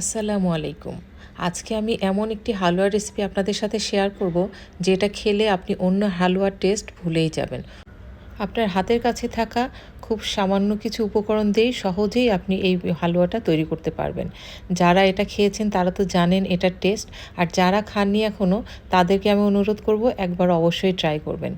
আসসালামু আলাইকুম। আজকে আমি এমন একটি হালুয়া রেসিপি আপনাদের সাথে শেয়ার করব, যেটা খেলে আপনি অন্য হালুয়ার টেস্ট ভুলেই যাবেন। আপনার হাতের কাছে থাকা খুব সামান্য কিছু উপকরণ দিয়েই সহজেই আপনি এই হালুয়াটা তৈরি করতে পারবেন। যারা এটা খেয়েছেন, তারা তো জানেন এটার টেস্ট আর যারা খাননি এখনও তাদেরকে আমি অনুরোধ করব একবার অবশ্যই ট্রাই করবেন।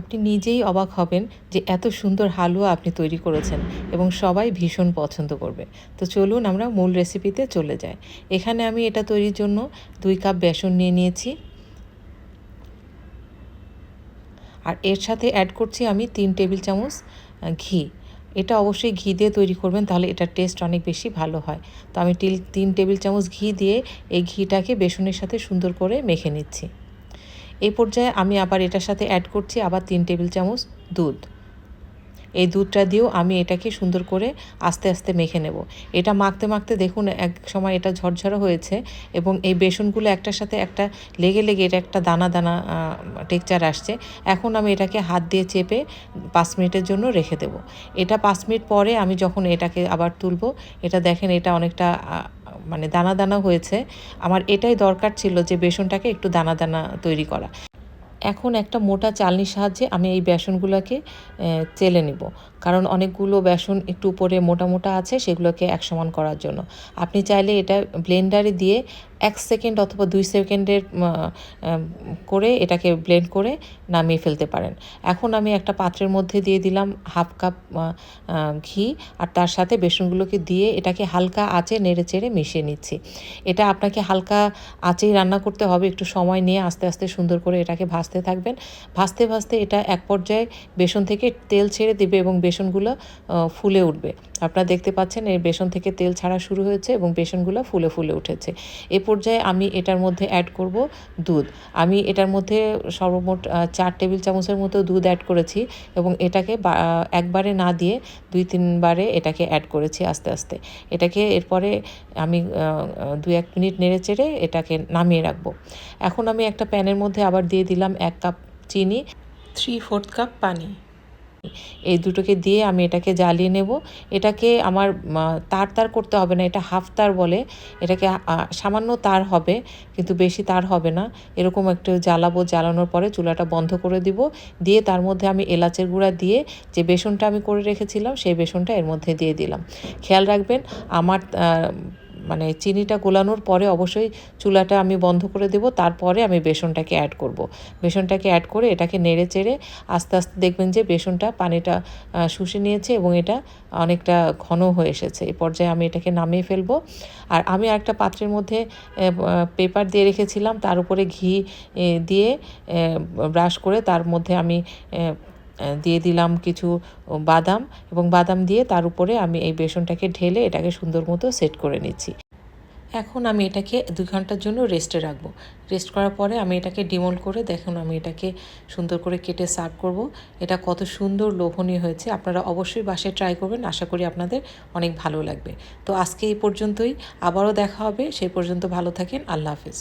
আপনি নিজেই অবাক হবেন যে এত সুন্দর হালুয়া আপনি তৈরি করেছেন এবং সবাই ভীষণ পছন্দ করবে। তো চলুন আমরা মূল রেসিপিতে চলে যাই। এখানে আমি এটা তৈরির জন্য দুই কাপ বেসন নিয়ে নিয়েছি। আর এর সাথে অ্যাড করছি আমি তিন টেবিল চামচ ঘি। এটা অবশ্যই ঘি দিয়ে তৈরি করবেন, তাহলে এটার টেস্ট অনেক বেশি ভালো হয়। তো আমি তিন টেবিল চামচ ঘি দিয়ে এই ঘিটাকে বেসনের সাথে সুন্দর করে মেখে নিচ্ছি। এই পর্যায়ে আমি আবার এটার সাথে অ্যাড করছি আবার তিন টেবিল চামচ দুধ। এই দুধটা দিয়েও আমি এটাকে সুন্দর করে আস্তে আস্তে মেখে নেব। এটা মাখতে মাখতে দেখুন এক সময় এটা ঝরঝরা হয়েছে এবং এই বেসনগুলো একটার সাথে একটা লেগে লেগে এটা একটা দানা দানা টেকচার আসছে। এখন আমি এটাকে হাত দিয়ে চেপে পাঁচ মিনিটের জন্য রেখে দেব। এটা পাঁচ মিনিট পরে আমি যখন এটাকে আবার তুলব, এটা দেখেন এটা অনেকটা মানে দানা দানা হয়েছে। আমার এটাই দরকার ছিল যে বেসনটাকে একটু দানা দানা তৈরি করা। এখন একটা মোটা চালনির সাহায্যে আমি এই বেসনগুলোকে চেলে নিব। কারণ অনেকগুলো বেসন একটু উপরে মোটা মোটা আছে, সেগুলোকে এক সমান করার জন্য। আপনি চাইলে এটা ব্লেন্ডারে দিয়ে এক সেকেন্ড অথবা দুই সেকেন্ডের করে এটাকে ব্লেন্ড করে নামিয়ে ফেলতে পারেন। এখন আমি একটা পাত্রের মধ্যে দিয়ে দিলাম হাফ কাপ ঘি আর তার সাথে বেসনগুলোকে দিয়ে এটাকে হালকা আঁচে নেড়ে চেড়ে মিশিয়ে নিচ্ছি। এটা আপনাকে হালকা আঁচেই রান্না করতে হবে, একটু সময় নিয়ে আস্তে আস্তে সুন্দর করে এটাকে ভাজতে থাকবেন। ভাজতে ভাজতে এটা এক পর্যায়ে বেসন থেকে তেল ছেড়ে দেবে এবং বেসনগুলো ফুলে উঠবে। আপনারা দেখতে পাচ্ছেন এই বেসন থেকে তেল ছাড়া শুরু হয়েছে এবং বেসনগুলো ফুলে ফুলে উঠেছে। এ পর্যায়ে আমি এটার মধ্যে অ্যাড করব দুধ। আমি এটার মধ্যে সর্বমোট চার টেবিল চামচের মতো দুধ অ্যাড করেছি এবং এটাকে একবারে না দিয়ে দুই তিনবারে এটাকে অ্যাড করেছি আস্তে আস্তে। এটাকে এরপরে আমি দু এক মিনিট নেড়ে চেড়ে এটাকে নামিয়ে রাখব। এখন আমি একটা প্যানের মধ্যে আবার দিয়ে দিলাম এক কাপ চিনি থ্রি ফোর্থ কাপ পানি। এই দুটোকে দিয়ে আমি এটাকে জ্বালিয়ে নেব। এটাকে আমার তার তার করতে হবে না, এটা হাফ তার বলে। এটাকে সামান্য তার হবে, কিন্তু বেশি তার হবে না। এরকম একটু জ্বালাবো, জ্বালানোর পরে চুলাটা বন্ধ করে দিব। দিয়ে তার মধ্যে আমি এলাচের গুঁড়া দিয়ে যে বেসনটা আমি করে রেখেছিলাম, সেই বেসনটা এর মধ্যে দিয়ে দিলাম। খেয়াল রাখবেন, আমার মানে চিনিটা গোলানোর পরে অবশ্যই চুলাটা আমি বন্ধ করে দেব, তারপরে আমি বেসনটাকে অ্যাড করব। বেসনটাকে অ্যাড করে এটাকে নেড়ে চেড়ে আস্তে আস্তে দেখবেন যে বেসনটা পানিটা শুষে নিয়েছে এবং এটা অনেকটা ঘন হয়ে এসেছে এই পর্যায়ে আমি এটাকে নামিয়ে ফেলব আর আমি একটা পাত্রের মধ্যে পেপার দিয়ে রেখেছিলাম, তার উপরে ঘি দিয়ে ব্রাশ করে তার মধ্যে আমি দিয়ে দিলাম কিছু বাদাম এবং বাদাম দিয়ে তার উপরে আমি এই বেসনটাকে ঢেলে এটাকে সুন্দর মতো সেট করে নিচ্ছি। এখন আমি এটাকে দুই ঘণ্টার জন্য রেস্টে রাখব। রেস্ট করার পরে আমি এটাকে ডিমোল করে দেখুন আমি এটাকে সুন্দর করে কেটে সার্ভ করব। এটা কত সুন্দর লোভনীয় হয়েছে, আপনারা অবশ্যই বাসায় ট্রাই করবেন, আশা করি আপনাদের অনেক ভালো লাগবে। তো আজকে এই পর্যন্তই, আবারও দেখা হবে, সেই পর্যন্ত ভালো থাকেন, আল্লাহ হাফিজ।